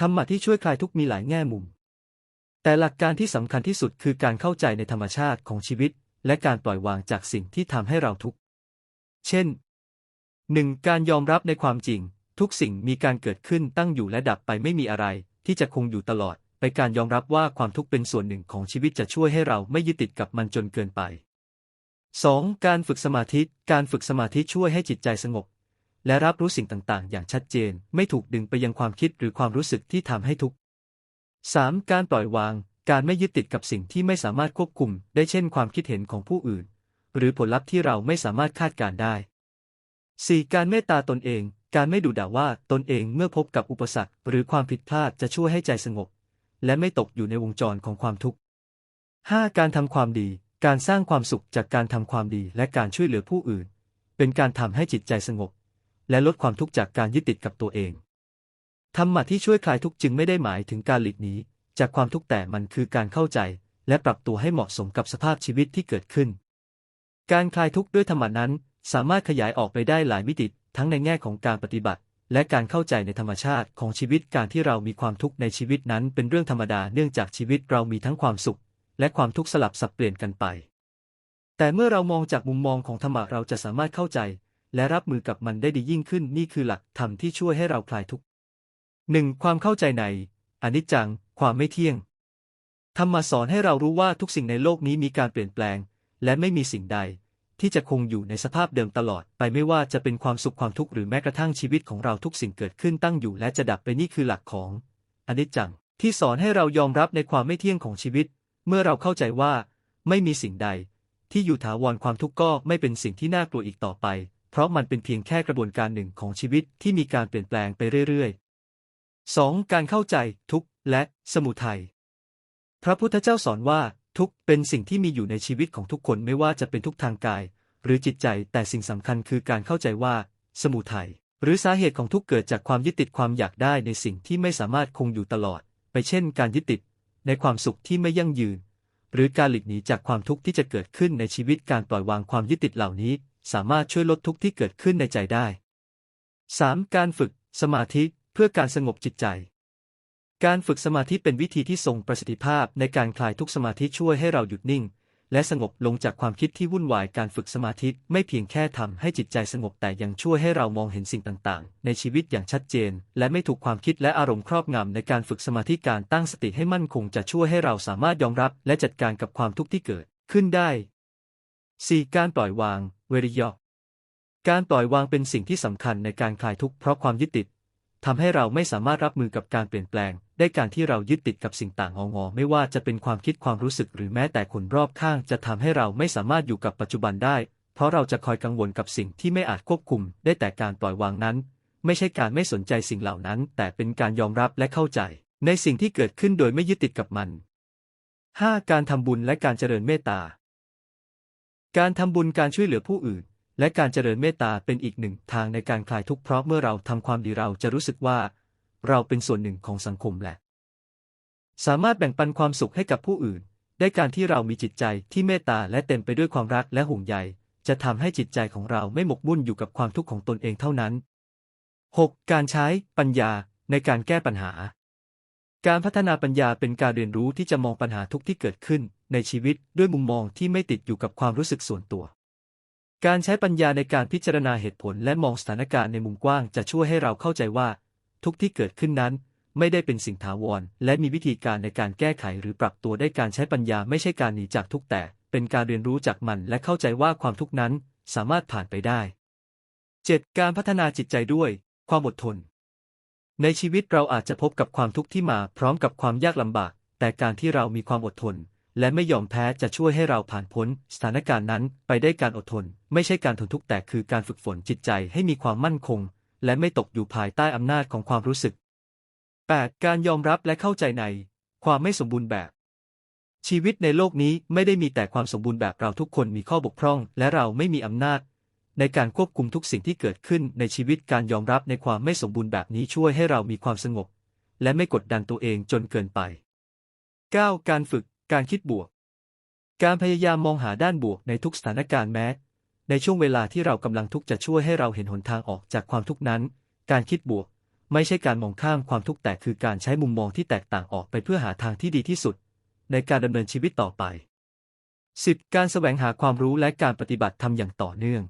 ธรรมะที่ช่วยคลายทุกข์มีหลายแง่มุม แต่หลักการที่สำคัญที่สุดคือการเข้าใจในธรรมชาติของชีวิต และการปล่อยวางจากสิ่งที่ทำให้เราทุกข์ เช่น 1. การยอมรับในความจริง ทุกสิ่งมีการเกิดขึ้นตั้งอยู่และดับไปไม่มีอะไร ที่จะคงอยู่ตลอด ไปการยอมรับว่าความทุกข์เป็นส่วนหนึ่งของชีวิตจะช่วยให้เราไม่ยึดติดกับมันจนเกินไป 2. การฝึกสมาธิ การฝึกสมาธิช่วยให้จิตใจสงบ และรับรู้สิ่งต่างๆ อย่างชัดเจน ไม่ถูกดึงไปยังความคิดหรือความรู้สึกที่ทำให้ทุกข์ 3. การปล่อยวาง การไม่ยึดติดกับสิ่งที่ไม่สามารถควบคุม ได้เช่นความคิดเห็นของผู้อื่น หรือผลลัพธ์ที่เราไม่สามารถคาดการได้ 4. การเมตตาตนเอง การไม่ดุด่าว่าตนเองเมื่อพบกับอุปสรรค หรือความผิดพลาดจะช่วยให้ใจสงบ และไม่ตกอยู่ในวงจรของความทุกข์ 5. การทำความดี การสร้างความสุขจากการทำความดีและการช่วยเหลือผู้อื่น เป็นการทำให้จิตใจสงบ และลดความทุกข์จากการยึดติดกับตัวเองธรรมะที่ช่วยคลายทุกข์จึงไม่ได้หมายถึงการหลีกหนีจากความทุกข์แต่มันคือการเข้าใจ และปรับตัวให้เหมาะสมกับสภาพชีวิตที่เกิดขึ้น การคลายทุกข์ด้วยธรรมะนั้น สามารถขยายออกไปได้หลายมิติทั้งในแง่ของการปฏิบัติ และการเข้าใจในธรรมชาติของชีวิตการที่เรามีความทุกข์ในชีวิตนั้น เป็นเรื่องธรรมดาเนื่องจากชีวิตเรามีทั้งความสุข และความทุกข์สลับสับเปลี่ยนกันไป แต่เมื่อเรามองจากมุมมองของธรรมะเราจะสามารถเข้าใจ และรับมือกับมันได้ดียิ่งขึ้นนี่คือหลักธรรมที่ช่วยให้เราคลายทุกข์หนึ่งความเข้าใจในอนิจจัง ความไม่เที่ยงธรรมะสอนให้เรารู้ว่าทุกสิ่งในโลกนี้มีการเปลี่ยนแปลง และไม่มีสิ่งใด ที่จะคงอยู่ในสภาพเดิมตลอด ไปไม่ว่าจะเป็นความสุขความทุกข์หรือแม้กระทั่งชีวิตของเราทุกสิ่งเกิดขึ้นตั้งอยู่ และจะดับไปนี่คือหลักของอนิจจัง ที่สอนให้เรายอมรับในความไม่เที่ยงของชีวิต เมื่อเราเข้าใจว่า ไม่มีสิ่งใด ที่อยู่ถาวรความทุกข์ก็ไม่เป็นสิ่งที่น่ากลัวอีกต่อไป เพราะมันเป็นเพียงแค่กระบวนการหนึ่งของชีวิตที่มีการเปลี่ยนแปลงไปเรื่อยๆ 2. การเข้าใจทุกข์และสมุทัย พระพุทธเจ้าสอนว่าทุกข์เป็นสิ่งที่มีอยู่ในชีวิตของทุกคนไม่ว่าจะเป็นทุกทางกาย หรือจิตใจแต่สิ่งสำคัญคือการเข้าใจว่า สมุทัยหรือสาเหตุของทุกข์เกิดจากความยึดติดความอยากได้ในสิ่งที่ไม่สามารถคงอยู่ตลอด ไปเช่น การยึดติด ในความสุขที่ไม่ยั่งยืน หรือการหลีกหนีจากความทุกข์ที่จะเกิดขึ้นในชีวิตการปล่อยวางความยึดติดเหล่านี้ สามารถช่วยลดทุกข์ที่เกิดขึ้นในใจได้ 3. การฝึก สมาธิเพื่อการสงบจิตใจ การฝึกสมาธิเป็นวิธีที่ทรงประสิทธิภาพในการคลายทุกสมาธิช่วยให้เราหยุดนิ่ง และสงบลงจากความคิดที่วุ่นวายการฝึกสมาธิไม่เพียงแค่ทำให้จิตใจสงบแต่ยังช่วยให้เรามองเห็นสิ่งต่างๆ ในชีวิตอย่างชัดเจน และไม่ถูกความคิดและอารมณ์ครอบงำในการฝึกสมาธิการตั้งสติให้มั่นคงจะช่วยให้เราสามารถยอมรับ และจัดการกับความทุกข์ที่เกิดขึ้นได้ 4. การปล่อยวาง เวริยะการปล่อยวางเป็นสิ่งที่สำคัญในการคลายทุกข์เพราะความยึดติดทำให้เราไม่สามารถรับมือกับการเปลี่ยนแปลง ได้การที่เรายึดติดกับสิ่งต่างงองอไม่ว่าจะเป็นความคิดความรู้สึกหรือแม้แต่คนรอบข้าง จะทำให้เราไม่สามารถอยู่กับปัจจุบันได้ เพราะเราจะคอยกังวลกับสิ่งที่ไม่อาจควบคุม ได้แต่การปล่อยวางนั้น ไม่ใช่การไม่สนใจสิ่งเหล่านั้น แต่เป็นการยอมรับและเข้าใจ ในสิ่งที่เกิดขึ้นโดยไม่ยึดติดกับมัน 5. การทำบุญและการเจริญเมตตา การทำบุญการช่วยเหลือผู้อื่น และการเจริญเมตตาเป็นอีกหนึ่งทางในการคลายทุกข์เพราะเมื่อเราทำความดีเราจะรู้สึกว่า เราเป็นส่วนหนึ่งของสังคมแหละ สามารถแบ่งปันความสุขให้กับผู้อื่น ได้การที่เรามีจิตใจที่เมตตาและเต็มไปด้วยความรักและห่วงใย จะทำให้จิตใจของเราไม่หมกมุ่นอยู่กับความทุกข์ของตนเองเท่านั้น 6. การใช้ปัญญาในการแก้ปัญหา การพัฒนาปัญญาเป็นการเรียนรู้ที่จะมองปัญหาทุกที่เกิดขึ้น ในชีวิตด้วยมุมมองที่ไม่ติดอยู่กับความรู้สึกส่วนตัว การใช้ปัญญาในการพิจารณาเหตุผลและมองสถานการณ์ในมุมกว้างจะช่วยให้เราเข้าใจว่า ทุกที่เกิดขึ้นนั้น ไม่ได้เป็นสิ่งถาวร และมีวิธีการในการแก้ไขหรือปรับตัวได้การใช้ปัญญาไม่ใช่การหนีจากทุกแต่ เป็นการเรียนรู้จากมันและเข้าใจว่าความทุกนั้นสามารถผ่านไปได้ 7. การพัฒนาจิตใจด้วย ความอดทน ในชีวิตเราอาจจะพบกับความทุกข์ที่มาพร้อมกับความยากลำบาก แต่การที่เรามีความอดทน และไม่ยอมแพ้จะช่วยให้เราผ่านพ้นสถานการณ์นั้นไปได้การอดทน ไม่ใช่การทนทุกข์แต่คือการฝึกฝนจิตใจให้มีความมั่นคง และไม่ตกอยู่ภายใต้อำนาจของความรู้สึก 8. การยอมรับและเข้าใจใน ความไม่สมบูรณ์แบบ ชีวิตในโลกนี้ไม่ได้มีแต่ความสมบูรณ์แบบเราทุกคนมีข้อบกพร่อง และเราไม่มีอำนาจ ในการควบคุมทุกสิ่งที่เกิดขึ้นในชีวิตการยอมรับในความไม่สมบูรณ์แบบนี้ช่วยให้เรามีความสงบ และไม่กดดันตัวเองจนเกินไป 9. การฝึก การคิดบวก การพยายามมองหาด้านบวกในทุกสถานการณ์แม้ ในช่วงเวลาที่เรากำลังทุกข์จะช่วยให้เราเห็นหนทางออกจากความทุกข์นั้น การคิดบวก ไม่ใช่การมองข้ามความทุกข์แต่คือการใช้มุมมองที่แตกต่างออกไปเพื่อหาทางที่ดีที่สุด ในการดำเนินชีวิตต่อไป 10. การแสวงหาความรู้และการปฏิบัติธรรมอย่างต่อเนื่อง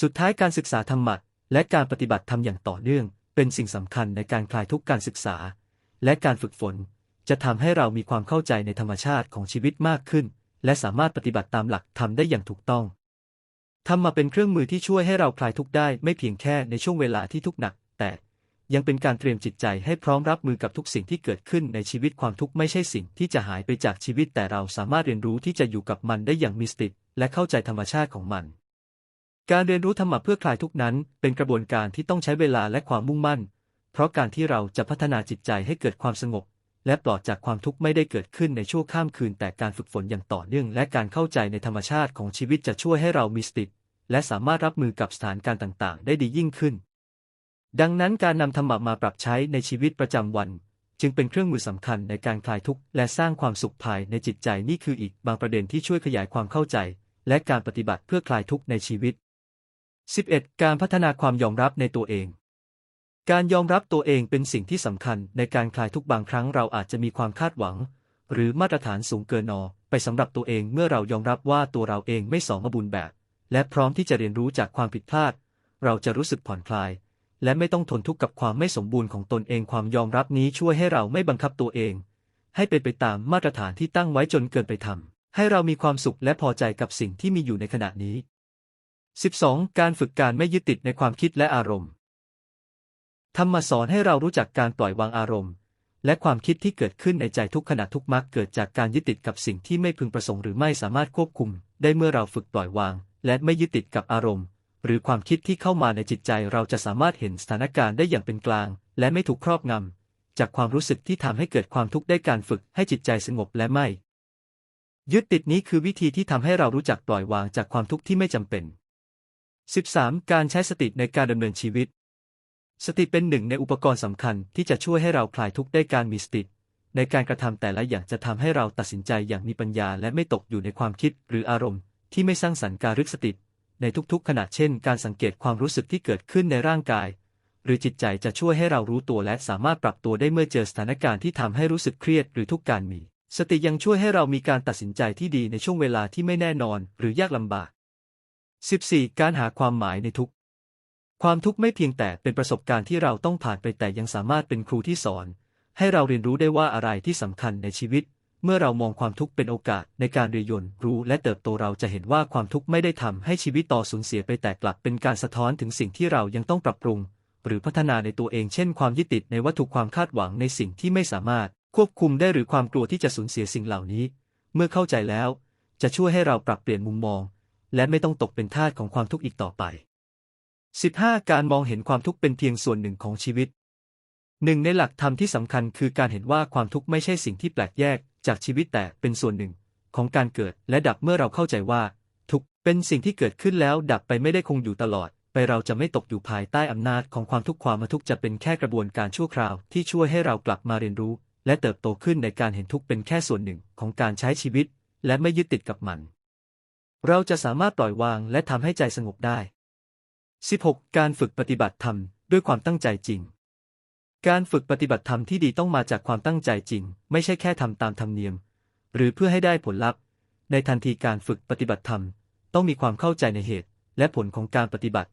สุดท้ายการศึกษาธรรมะและการปฏิบัติธรรมอย่างต่อเนื่อง เป็นสิ่งสำคัญในการคลายทุกข์การศึกษา และการฝึกฝน จะทำให้เรามีความเข้าใจในธรรมชาติของชีวิตมากขึ้น และสามารถปฏิบัติตามหลักธรรมได้อย่างถูกต้องธรรมะเป็นเครื่องมือที่ช่วยให้เราคลายทุกข์ได้ไม่เพียงแค่ในช่วงเวลาที่ทุกข์หนัก แต่ยังเป็นการเตรียมจิตใจให้พร้อมรับมือกับทุกสิ่งที่เกิดขึ้นในชีวิตความทุกข์ไม่ใช่สิ่งที่จะหายไปจากชีวิตแต่เราสามารถเรียนรู้ที่จะอยู่กับมันได้อย่างมีสติและเข้าใจธรรมชาติของมัน การเรียนรู้ธรรมะเพื่อคลายทุกนั้น เป็นกระบวนการที่ต้องใช้เวลาและความมุ่งมั่น เพราะการที่เราจะพัฒนาจิตใจให้เกิดความสงบ และปลอดจากความทุกข์ไม่ได้เกิดขึ้นในชั่วข้ามคืน แต่การฝึกฝนอย่างต่อเนื่อง และการเข้าใจในธรรมชาติของชีวิตจะช่วยให้เรามีสติและสามารถรับมือกับสถานการณ์ต่าง ๆ ได้ดียิ่งขึ้น ดังนั้นการนำธรรมะมาปรับใช้ในชีวิตประจำวัน จึงเป็นเครื่องมือสำคัญในการคลายทุกข์และสร้างความสุขภายในจิตใจนี่คืออีกบางประเด็นที่ช่วยขยายความเข้าใจ และการปฏิบัติเพื่อคลายทุกข์ในชีวิต 11. การพัฒนาความยอมรับในตัวเอง การยอมรับตัวเองเป็นสิ่งที่สำคัญในการคลายทุกบางครั้งเราอาจจะมีความคาดหวัง หรือมาตรฐานสูงเกินนอไปสำหรับตัวเองเมื่อเรายอมรับว่าตัวเราเองไม่สมบูรณ์แบบ และพร้อมที่จะเรียนรู้จากความผิดพลาด เราจะรู้สึกผ่อนคลาย และไม่ต้องทนทุกข์กับความไม่สมบูรณ์ของตนเองความยอมรับนี้ช่วยให้เราไม่บังคับตัวเอง ให้เป็นไปตามมาตรฐานที่ตั้งไว้จนเกินไปทำให้เรามีความสุขและพอใจกับสิ่งที่มีอยู่ในขณะนี้ 12. การฝึกการไม่ยึดติดในความคิดและอารมณ์ธรรมสอนให้เรารู้จักการปล่อยวางอารมณ์ และความคิดที่เกิดขึ้นในใจทุกขณะทุกมักเกิดจากการยึดติดกับสิ่งที่ไม่พึงประสงค์หรือไม่สามารถควบคุม ได้เมื่อเราฝึกปล่อยวาง และไม่ยึดติดกับอารมณ์ หรือความคิดที่เข้ามาในจิตใจเราจะสามารถเห็นสถานการณ์ได้อย่างเป็นกลาง และไม่ถูกครอบงำ จากความรู้สึกที่ทำให้เกิดความทุกข์ได้การฝึกให้จิตใจสงบและไม่ ยึดติดนี้คือวิธีที่ทำให้เรารู้จักปล่อยวางจากความทุกข์ที่ไม่จำเป็น 13. การใช้สติในการดำเนินชีวิต สติเป็นหนึ่งในอุปกรณ์สำคัญที่จะช่วยให้เราคลายทุกข์ได้การมีสติ ในการกระทำแต่ละอย่างจะทำให้เราตัดสินใจอย่างมีปัญญาและไม่ตกอยู่ในความคิดหรืออารมณ์ ที่ไม่สร้างสรรค์การรึกสติ ในทุกๆ ขณะเช่น การสังเกตความรู้สึกที่เกิดขึ้นในร่างกาย หรือจิตใจจะช่วยให้เรารู้ตัวและสามารถปรับตัวได้เมื่อเจอสถานการณ์ที่ทำให้รู้สึกเครียดหรือทุกการมี สติยังช่วยให้เรามีการตัดสินใจที่ดีในช่วงเวลาที่ไม่แน่นอน หรือยากลำบาก 14. การหาความหมายในทุกความทุกข์ไม่เพียงแต่เป็นประสบการณ์ที่เราต้องผ่านไปแต่ยังสามารถเป็นครูที่สอน ให้เราเรียนรู้ได้ว่าอะไรที่สำคัญในชีวิต เมื่อเรามองความทุกข์เป็นโอกาสในการเรียนรู้และเติบโตเราจะเห็นว่าความทุกข์ไม่ได้ทำให้ชีวิตต่อสูญเสียไปแต่กลับเป็นการสะท้อนถึงสิ่งที่เรายังต้องปรับปรุง หรือพัฒนาในตัวเองเช่น ความยึดติดในวัตถุความคาดหวังในสิ่งที่ไม่สามารถ ควบคุมได้หรือความกลัวที่จะสูญเสียสิ่งเหล่านี้ เมื่อเข้าใจแล้ว จะช่วยให้เราปรับเปลี่ยนมุมมอง และไม่ต้องตกเป็นทาสของความทุกข์อีกต่อไป 15. การมองเห็นความทุกข์เป็นเพียงส่วนหนึ่งของชีวิตหนึ่งในหลักธรรมที่สำคัญคือการเห็นว่าความทุกข์ไม่ใช่สิ่งที่แปลกแยกจากชีวิตแต่เป็นส่วนหนึ่ง ของการเกิดและดับเมื่อเราเข้าใจว่า ทุกเป็นสิ่งที่เกิดขึ้นแล้วดับไปไม่ได้คงอยู่ตลอด ไปเราจะไม่ตกอยู่ภายใต้อำนาจของความทุกข์ความมาทุกข์จะเป็นแค่กระบวนการชั่วคราวที่ช่วยให้เรากลับมาเรียนรู้ และเติบโตขึ้นในการเห็นทุกข์เป็นแค่ส่วนหนึ่งของการใช้ชีวิต และไม่ยึดติดกับมัน เราจะสามารถปล่อยวางและทำให้ใจสงบได้ 16. การฝึกปฏิบัติธรรมด้วยความตั้งใจจริง การฝึกปฏิบัติธรรมที่ดีต้องมาจากความตั้งใจจริง ไม่ใช่แค่ทำตามธรรมเนียม หรือเพื่อให้ได้ผลลัพธ์ ในทันทีการฝึกปฏิบัติธรรม ต้องมีความเข้าใจในเหตุ และผลของการปฏิบัติ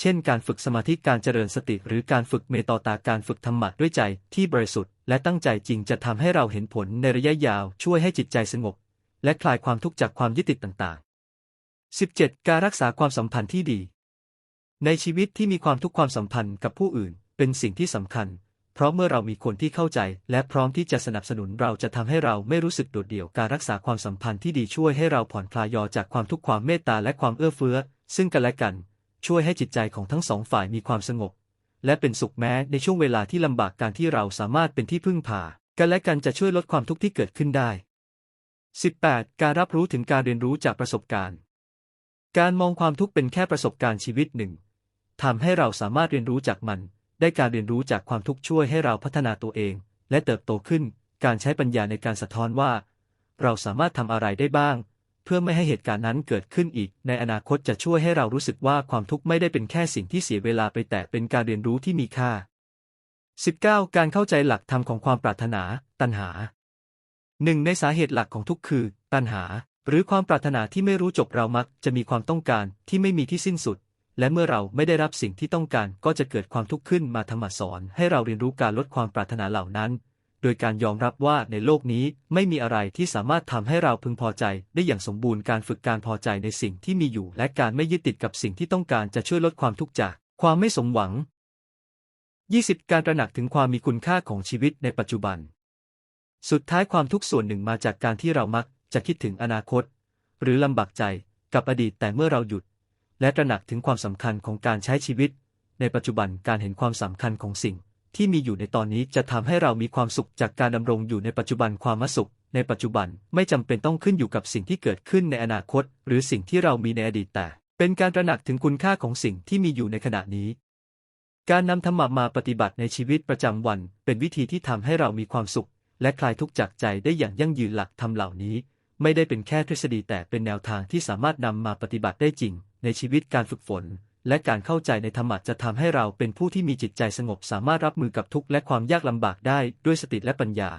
เช่น การฝึกสมาธิการเจริญสติ หรือการฝึกเมตตาการฝึกธรรมะด้วยใจที่บริสุทธิ์ และตั้งใจจริงจะทำให้เราเห็นผลในระยะยาว ช่วยให้จิตใจสงบ และคลายความทุกข์จากความยึดติดต่างๆ 17. การรักษาความสัมพันธ์ที่ดี ในชีวิตที่มีความทุกข์ความสัมพันธ์กับผู้อื่น เป็นสิ่งที่สำคัญ เพราะเมื่อเรามีคนที่เข้าใจ และพร้อมที่จะสนับสนุนเราจะทำให้เราไม่รู้สึกโดดเดี่ยวการรักษาความสัมพันธ์ที่ดีช่วยให้เราผ่อนคลายอจากความทุกข์ความเมตตาและความเอื้อเฟื้อ ซึ่งกันและกัน ช่วยให้จิตใจของทั้งสองฝ่ายมีความสงบ และเป็นสุขแม้ในช่วงเวลาที่ลำบากการที่เราสามารถเป็นที่พึ่งพากันและกันจะช่วยลดความทุกข์ที่เกิดขึ้นได้ 18. การรับรู้ถึงการเรียนรู้จากประสบการณ์ การมองความทุกข์เป็นแค่ประสบการณ์ชีวิตหนึ่งทำให้เราสามารถเรียนรู้จากมัน ได้การเรียนรู้จากความทุกข์ช่วยให้เราพัฒนาตัวเอง และเติบโตขึ้น การใช้ปัญญาในการสะท้อนว่า เราสามารถทำอะไรได้บ้าง เพื่อไม่ให้เหตุการณ์นั้นเกิดขึ้นอีก ในอนาคตจะช่วยให้เรารู้สึกว่าความทุกข์ไม่ได้เป็นแค่สิ่งที่เสียเวลาไปแต่เป็นการเรียนรู้ที่มีค่า 19. การเข้าใจหลักธรรมของความปรารถนา ตัณหาหนึ่งในสาเหตุหลักของทุกข์คือ ตัณหา หรือความปรารถนาที่ไม่รู้จบเรามักจะมีความต้องการที่ไม่มีที่สิ้นสุด และเมื่อเราไม่ได้รับสิ่งที่ต้องการก็จะเกิดความทุกข์ขึ้นมาธรรมสอนให้เราเรียนรู้การลดความปรารถนาเหล่านั้น โดยการยอมรับว่าในโลกนี้ไม่มีอะไรที่สามารถทำให้เราพึงพอใจ ได้อย่างสมบูรณ์การฝึกการพอใจในสิ่งที่มีอยู่ และการไม่ยึดติดกับสิ่งที่ต้องการจะช่วยลดความทุกข์จากความไม่สมหวัง 20. การตระหนักถึงความมีคุณค่าของชีวิตในปัจจุบัน สุดท้ายความทุกข์ส่วนหนึ่งมาจากการที่เรามัก จะคิดถึงอนาคต หรือลำบากใจกับอดีตแต่เมื่อเราหยุด และตระหนักถึงความสำคัญของการใช้ชีวิต ในปัจจุบันการเห็นความสำคัญของสิ่ง ที่มีอยู่ในตอนนี้จะทำให้เรามีความสุขจากการดำรงอยู่ในปัจจุบันความมสุข ในปัจจุบันไม่จำเป็นต้องขึ้นอยู่กับสิ่งที่เกิดขึ้นในอนาคต หรือสิ่งที่เรามีในอดีตแต่ เป็นการตระหนักถึงคุณค่าของสิ่งที่มีอยู่ในขณะนี้การนำธรรมะมาปฏิบัติในชีวิตประจำวัน เป็นวิธีที่ทำให้เรามีความสุข และคลายทุกข์จากใจได้อย่างยั่งยืนหลักธรรมเหล่านี้ ไม่ได้เป็นแค่ทฤษฎีแต่เป็นแนวทางที่สามารถนำมาปฏิบัติได้จริง ในชีวิตการฝึกฝน และการเข้าใจในธรรมะจะทำให้เราเป็นผู้ที่มีจิตใจสงบสามารถรับมือกับทุกข์และความยากลำบากได้ด้วยสติและปัญญา